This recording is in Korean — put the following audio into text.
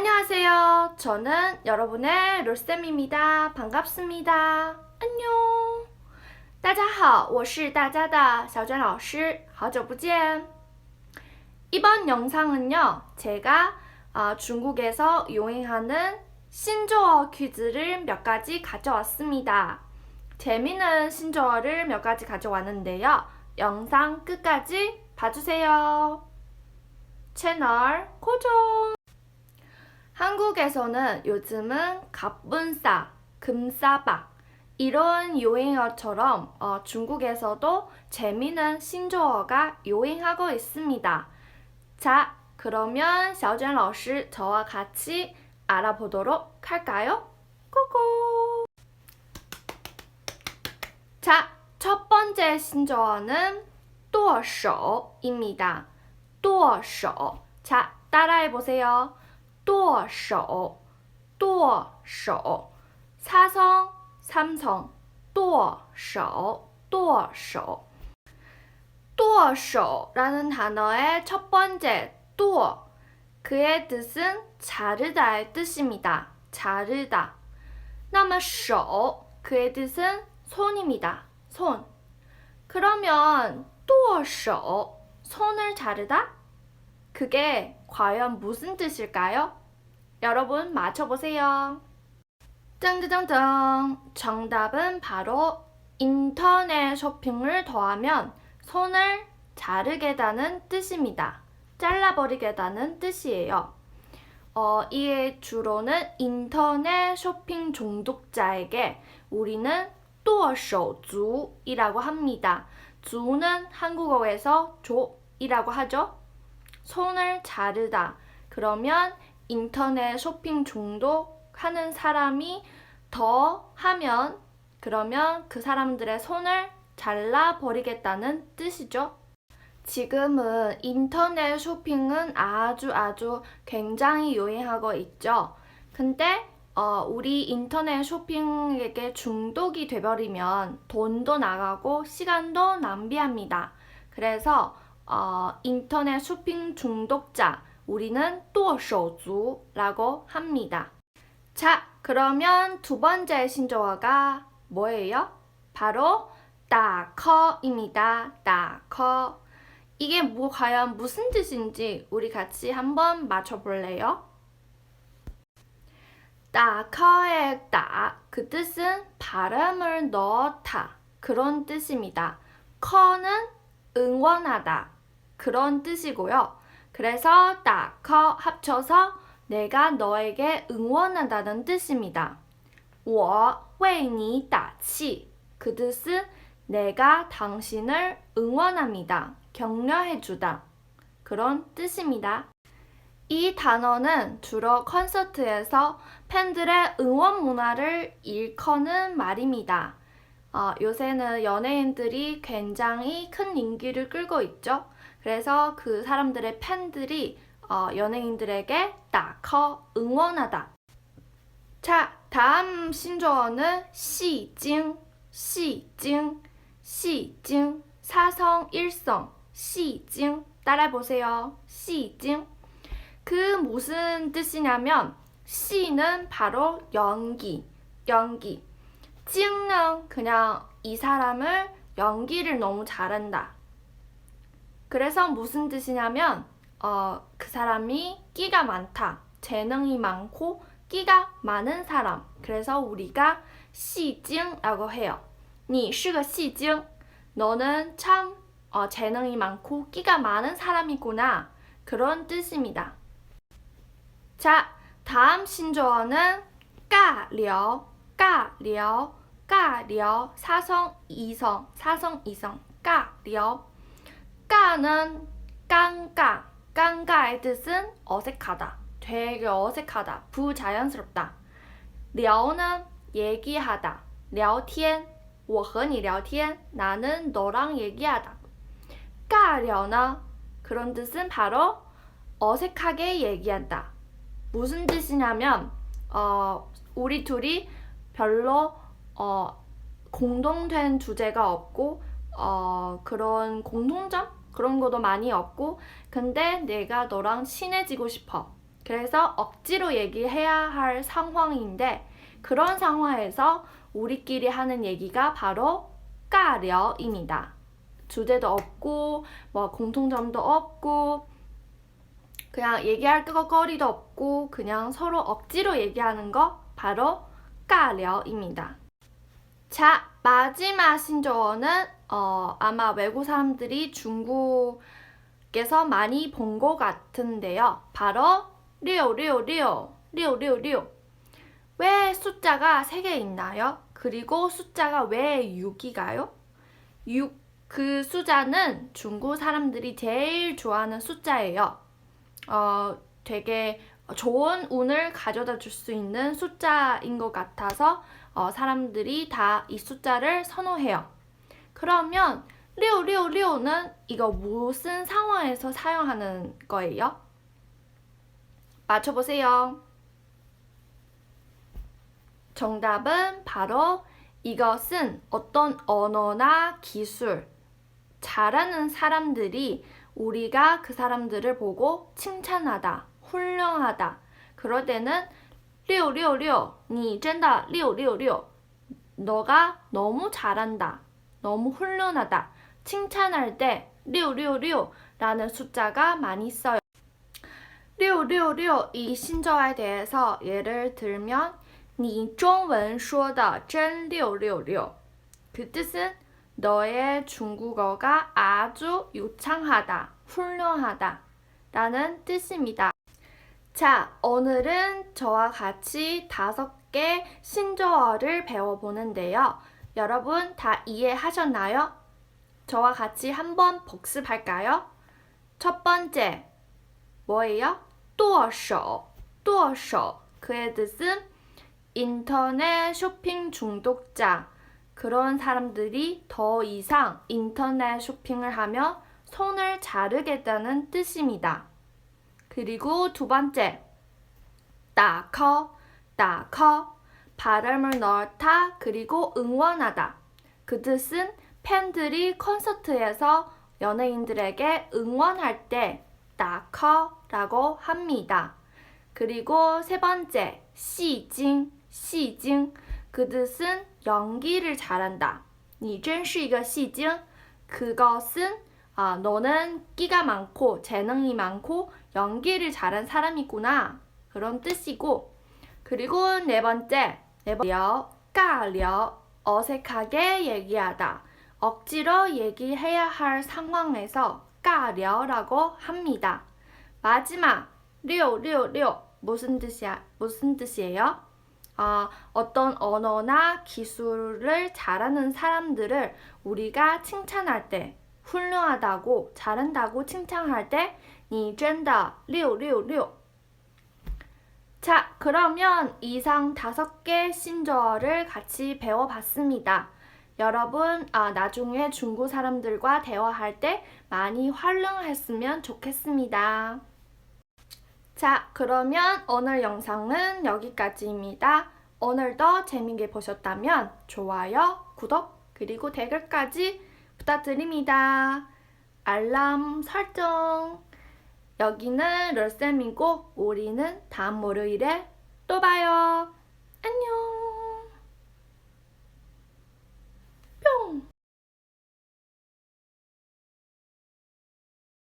안녕하세요. 저는 여러분의 롤쌤입니다. 반갑습니다. 안녕. 大家好,我是大家的小娟老师.好久不见. 이번 영상은요, 제가 어, 중국에서 유행하는 신조어 퀴즈를 몇 가지 가져왔습니다. 재미있는 신조어를 몇 가지 가져왔는데요. 영상 끝까지 봐주세요. 채널 고정! 한국에서는 요즘은 갑분싸, 금싸박 이런 요행어처럼 어, 중국에서도 재미있는 신조어가 유행하고 있습니다. 자, 그러면 샤오젠 老师 저와 같이 알아보도록 할까요? 고고! 자, 첫 번째 신조어는 도어쇼입니다. 도어쇼. 자, 따라해 보세요. 剁手,剁手. 사성, 삼성, 剁手,剁手.剁手라는 단어의 첫 번째 剁 그의 뜻은 자르다의 뜻입니다. 자르다. 那么手 그의 뜻은 손입니다. 손. 그러면 剁手 손을 자르다? 그게 과연 무슨 뜻일까요? 여러분 맞춰보세요. 짱짱짱 정답은 바로 인터넷 쇼핑을 더하면 손을 자르게다는 뜻입니다. 잘라버리게다는 뜻이에요. 어, 이에 주로는 인터넷 쇼핑 중독자에게 우리는 또어쇼주이라고 합니다. 주는 한국어에서 조이라고 하죠. 손을 자르다. 그러면 인터넷 쇼핑 중독하는 사람이 더 하면 그러면 그 사람들의 손을 잘라버리겠다는 뜻이죠. 지금은 인터넷 쇼핑은 아주 아주 굉장히 유행하고 있죠. 근데 어, 우리 인터넷 쇼핑에게 중독이 돼버리면 돈도 나가고 시간도 낭비합니다. 그래서 어, 인터넷 쇼핑 중독자 우리는 또쇼주라고 합니다. 자, 그러면 두 번째 신조어가 뭐예요? 바로 다커입니다. 다커. 이게 뭐 과연 무슨 뜻인지 우리 같이 한번 맞춰볼래요? 다커의 다, 그 뜻은 바람을 넣다 그런 뜻입니다. 커는 응원하다, 그런 뜻이고요. 그래서 打커 합쳐서 내가 너에게 응원한다는 뜻입니다. 我为你打气. 그 뜻은 내가 당신을 응원합니다. 격려해주다. 그런 뜻입니다. 이 단어는 주로 콘서트에서 팬들의 응원 문화를 일컫는 말입니다. 어, 요새는 연예인들이 굉장히 큰 인기를 끌고 있죠. 그래서 그 사람들의 팬들이 어, 연예인들에게 따커 응원하다. 자, 다음 신조어는 시징, 시징, 시징, 사성 일성, 시징 따라해보세요. 시징. 그 무슨 뜻이냐면 시는 바로 연기, 연기. 찡는 그냥 이 사람을 연기를 너무 잘한다. 그래서 무슨 뜻이냐면 어, 그 사람이 끼가 많다. 재능이 많고 끼가 많은 사람. 그래서 우리가 시징라고 해요. 你是个戏精. 너는 참 어, 재능이 많고 끼가 많은 사람이구나. 그런 뜻입니다. 자, 다음 신조어는 까려, 까려, 까려, 사성 이성, 사성 이성, 까려. 까는 깡까, 깡까의 뜻은 어색하다, 되게 어색하다, 부자연스럽다. 려는 얘기하다, 聊天,我和你聊天, 나는 너랑 얘기하다. 까려나 그런 뜻은 바로 어색하게 얘기한다. 무슨 뜻이냐면 어, 우리 둘이 별로 어, 공동된 주제가 없고 어, 그런 공통점 그런 것도 많이 없고 근데 내가 너랑 친해지고 싶어. 그래서 억지로 얘기해야 할 상황인데 그런 상황에서 우리끼리 하는 얘기가 바로 까려입니다. 주제도 없고 뭐 공통점도 없고 그냥 얘기할 거리도 없고 그냥 서로 억지로 얘기하는 거 바로 까려입니다. 자, 마지막 신조어는 어, 아마 외국 사람들이 중국에서 많이 본 것 같은데요. 바로 리오 리오 리오 리오 리오 리오 왜 숫자가 3개 있나요? 그리고 숫자가 왜 6이가요? 6, 그 숫자는 중국 사람들이 제일 좋아하는 숫자예요. 어, 되게 좋은 운을 가져다 줄 수 있는 숫자인 것 같아서 어, 사람들이 다 이 숫자를 선호해요. 그러면 리오리오리오는 이거 무슨 상황에서 사용하는 거예요? 맞춰보세요. 정답은 바로 이것은 어떤 언어나 기술, 잘하는 사람들이 우리가 그 사람들을 보고 칭찬하다, 훌륭하다. 그럴 때는 六六六,你真的六六六. 너가 너무 잘한다, 너무 훌륭하다. 칭찬할 때 666라는 숫자가 많이 써요. 666 이 신조어에 대해서 예를 들면 你中文说的真666. 그 뜻은 너의 중국어가 아주 유창하다, 훌륭하다 라는 뜻입니다. 자, 오늘은 저와 같이 다섯 개 신조어를 배워보는데요. 여러분 다 이해하셨나요? 저와 같이 한번 복습할까요? 첫 번째, 뭐예요? 剁手, 剁手. 그의 뜻은 인터넷 쇼핑 중독자. 그런 사람들이 더 이상 인터넷 쇼핑을 하며 손을 자르겠다는 뜻입니다. 그리고 두 번째, 打 call, 打 call. 발음을 넣다 그리고 응원하다. 그 뜻은 팬들이 콘서트에서 연예인들에게 응원할 때 打 call라고 합니다. 그리고 세 번째, 戏精, 戏精. 그 뜻은 연기를 잘한다. 你真是一个戏精. 그것은 아, 너는 끼가 많고 재능이 많고 연기를 잘한 사람이구나. 그런 뜻이고. 그리고 네 번째, 네 번째, 까려, 어색하게 얘기하다. 억지로 얘기해야 할 상황에서 까려라고 합니다. 마지막, 666 무슨 뜻이야? 무슨 뜻이에요? 아, 어떤 언어나 기술을 잘하는 사람들을 우리가 칭찬할 때 훌륭하다고 잘한다고 칭찬할 때你真的666 자, 그러면 이상 다섯 개 신조어를 같이 배워봤습니다. 여러분, 아, 나중에 중국 사람들과 대화할 때 많이 활용했으면 좋겠습니다. 자, 그러면 오늘 영상은 여기까지입니다. 오늘도 재밌게 보셨다면 좋아요, 구독, 그리고 댓글까지 부탁드립니다. 알람 설정. 여기는 럴쌤이고 우리는 다음 월요일에 또 봐요. 안녕.